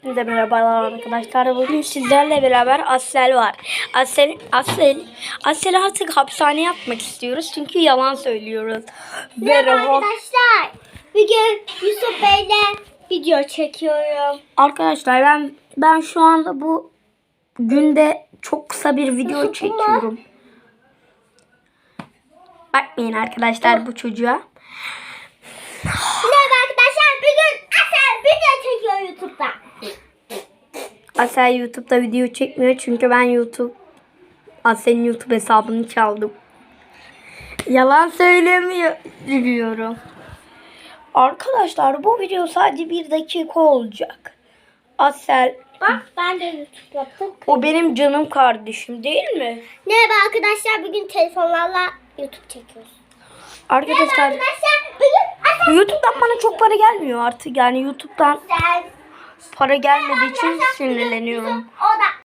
Hepinize merhabalar arkadaşlar. Bugün sizlerle beraber Asel var. Asel, Asel, Asel artık hapishaneye atmak istiyoruz çünkü yalan söylüyoruz. Merhaba arkadaşlar. Bugün Yusuf Bey'le video çekiyorum. Arkadaşlar ben ben şu anda bu günde çok kısa bir video Nasıl bu mu? çekiyorum. Bakmayın arkadaşlar bu çocuğa. Merhaba arkadaşlar. Bugün Asel video çekiyor YouTube'da. Asel YouTube'da video çekmiyor çünkü ben YouTube Asel'in YouTube hesabını çaldım. Yalan söylemiyor diyorum. Arkadaşlar bu video sadece bir dakika olacak. Asel Bak ben de YouTube yaptım. o benim canım kardeşim değil mi? Merhaba arkadaşlar. Bugün telefonlarla YouTube çekiyoruz. Merhaba Arkadaşlar arkadaşlar. Bugün Asel. YouTube'dan bana çok para gelmiyor artık. Yani YouTube'dan Asel. Para gelmediği için sinirleniyorum.